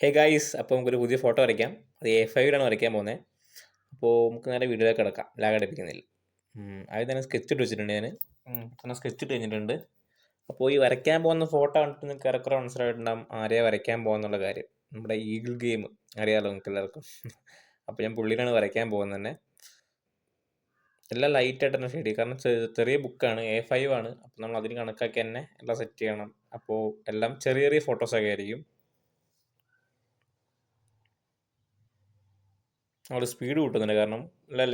Hey guys അപ്പോൾ നമുക്കൊരു പുതിയ ഫോട്ടോ വരയ്ക്കാം. അത് എ ഫൈവിലാണ് വരയ്ക്കാൻ പോകുന്നത് അപ്പോൾ നമുക്ക് നേരെ വീഡിയോയിലേക്ക് കിടക്കാം. ലാഗ് അടിപ്പിക്കുന്നില്ല. ആദ്യം തന്നെ സ്കെച്ച് ഇട്ട് വെച്ചിട്ടുണ്ട് ഞാൻ തന്നെ സ്കെച്ച് ഇട്ട് കഴിഞ്ഞിട്ടുണ്ട്. അപ്പോൾ ഈ വരയ്ക്കാൻ പോകുന്ന ഫോട്ടോ കണ്ടിട്ട് നിങ്ങൾക്ക് ഇറക്കുറ മനസ്സിലായിട്ടുണ്ടാകും ആരെയാ വരയ്ക്കാൻ പോകുന്നുള്ള കാര്യം. നമ്മുടെ ഈഗിൾ ഗെയിം അറിയാമല്ലോ നിങ്ങൾക്ക് എല്ലാവർക്കും. അപ്പോൾ ഞാൻ പുള്ളിയിലാണ് വരയ്ക്കാൻ പോകുന്നത് തന്നെ. എല്ലാം ലൈറ്റായിട്ട് തന്നെ ഷെയ്ഡ് ചെയ്യും. കാരണം ചെറിയ ബുക്കാണ് എ ഫൈവ് ആണ്. അപ്പോൾ നമ്മൾ അതിന് കണക്കാക്കി തന്നെ എല്ലാം സെറ്റ് ചെയ്യണം. അപ്പോൾ എല്ലാം ചെറിയ ചെറിയ ഫോട്ടോസൊക്കെ ആയിരിക്കും. നമ്മൾ സ്പീഡ് കൂട്ടുന്നുണ്ട്. കാരണം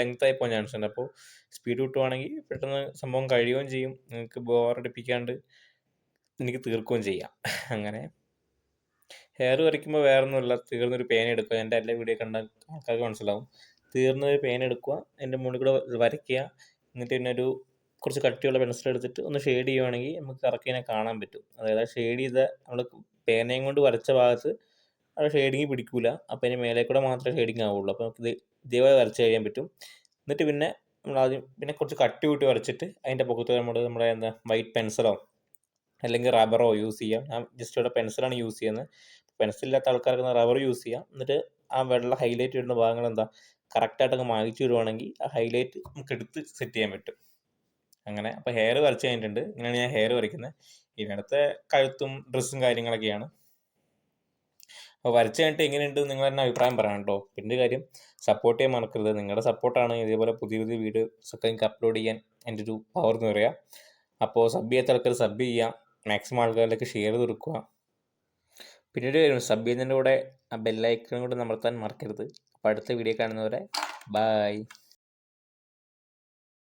ലെങ്ത് ആയി പോകാൻ ചാൻസ് ഉണ്ട്. അപ്പോൾ സ്പീഡ് കൂട്ടുവാണെങ്കിൽ പെട്ടെന്ന് സംഭവം കഴിയുകയും ചെയ്യും. നിങ്ങൾക്ക് ബോറടിപ്പിക്കാണ്ട് എനിക്ക് തീർക്കുകയും ചെയ്യാം. അങ്ങനെ ഹെയർ വരയ്ക്കുമ്പോൾ വേറെ ഒന്നുമില്ല തീർന്നൊരു പേന എടുക്കുക. എന്റെ എല്ലാ വീഡിയോ കണ്ട ആൾക്കാർക്ക് മനസ്സിലാവും. തീർന്നൊരു പേന എടുക്കുക. എന്റെ മുകളിൽ കൂടെ വരയ്ക്കുക. എന്നിട്ട് പിന്നെ ഒരു കുറച്ച് കട്ടിയുള്ള പെൻസിൽ എടുത്തിട്ട് ഒന്ന് ഷെയ്ഡ് ചെയ്യുവാണെങ്കിൽ നമുക്ക് കറക്റ്റ് ഇതിനെ കാണാൻ പറ്റും. അതായത് ഷെയ്ഡ് ചെയ്ത നമ്മൾ പേനയും കൊണ്ട് വരച്ച ഭാഗത്ത് അത് ഷെയ്ഡിങ് പിടിക്കൂല. അപ്പോൾ അതിന് മേലെ കൂടെ മാത്രമേ ഷെയ്ഡിങ് ആവുള്ളൂ. അപ്പോൾ നമുക്ക് ഇത് ഇതേപോലെ വരച്ച് കഴിയാൻ പറ്റും. എന്നിട്ട് പിന്നെ നമ്മൾ ആദ്യം പിന്നെ കുറച്ച് കട്ടി കൂട്ടി വരച്ചിട്ട് അതിന്റെ പുറത്ത് നമ്മൾ നമ്മുടെ എന്താ വൈറ്റ് പെൻസിലോ അല്ലെങ്കിൽ റബ്ബറോ യൂസ് ചെയ്യാം. ഞാൻ ജസ്റ്റ് ഇവിടെ പെൻസിലാണ് യൂസ് ചെയ്യുന്നത്. പെൻസിലില്ലാത്ത ആൾക്കാർക്ക് റബ്ബർ യൂസ് ചെയ്യാം. എന്നിട്ട് ആ വെള്ള ഹൈലൈറ്റ് ഇടുന്ന ഭാഗങ്ങൾ എന്താ കറക്റ്റായിട്ട് അങ്ങ് മായിച്ചു വിടുവാണെങ്കിൽ ആ ഹൈലൈറ്റ് നമുക്ക് എടുത്ത് സെറ്റ് ചെയ്യാൻ പറ്റും. അങ്ങനെ. അപ്പോൾ ഹെയർ വരച്ച് കഴിഞ്ഞിട്ടുണ്ട്. ഇങ്ങനെയാണ് ഞാൻ ഹെയർ വരയ്ക്കുന്നത്. ഇതിനടുത്ത് കഴുത്തും ഡ്രസ്സും കാര്യങ്ങളൊക്കെയാണ്. അപ്പോൾ വരച്ച് കഴിഞ്ഞിട്ട് എങ്ങനെയുണ്ട് നിങ്ങൾ തന്നെ അഭിപ്രായം പറയണം കേട്ടോ. പിന്നെ കാര്യം സപ്പോർട്ട് ചെയ്യാൻ മറക്കരുത്. നിങ്ങളുടെ സപ്പോർട്ടാണ് ഇതേപോലെ പുതിയ പുതിയ വീഡിയോസ് ഒക്കെ എനിക്ക് അപ്ലോഡ് ചെയ്യാൻ എന്റെ ഒരു പവർ എന്ന് പറയുക അപ്പോൾ സബ് ചെയ്യാത്ത ആൾക്കാർ സബ് ചെയ്യാം മാക്സിമം ആൾക്കാരിലേക്ക് ഷെയർ ചെയ്ത് കൊടുക്കുക. പിന്നെ ഒരു കാര്യം സബ് ചെയ്യുന്നതിന്റെ കൂടെ ആ ബെല്ലൈക്കണും കൂടെ അമർത്താൻ മറക്കരുത്. അപ്പോൾ അടുത്ത വീഡിയോ കാണുന്നവരെ ബായ്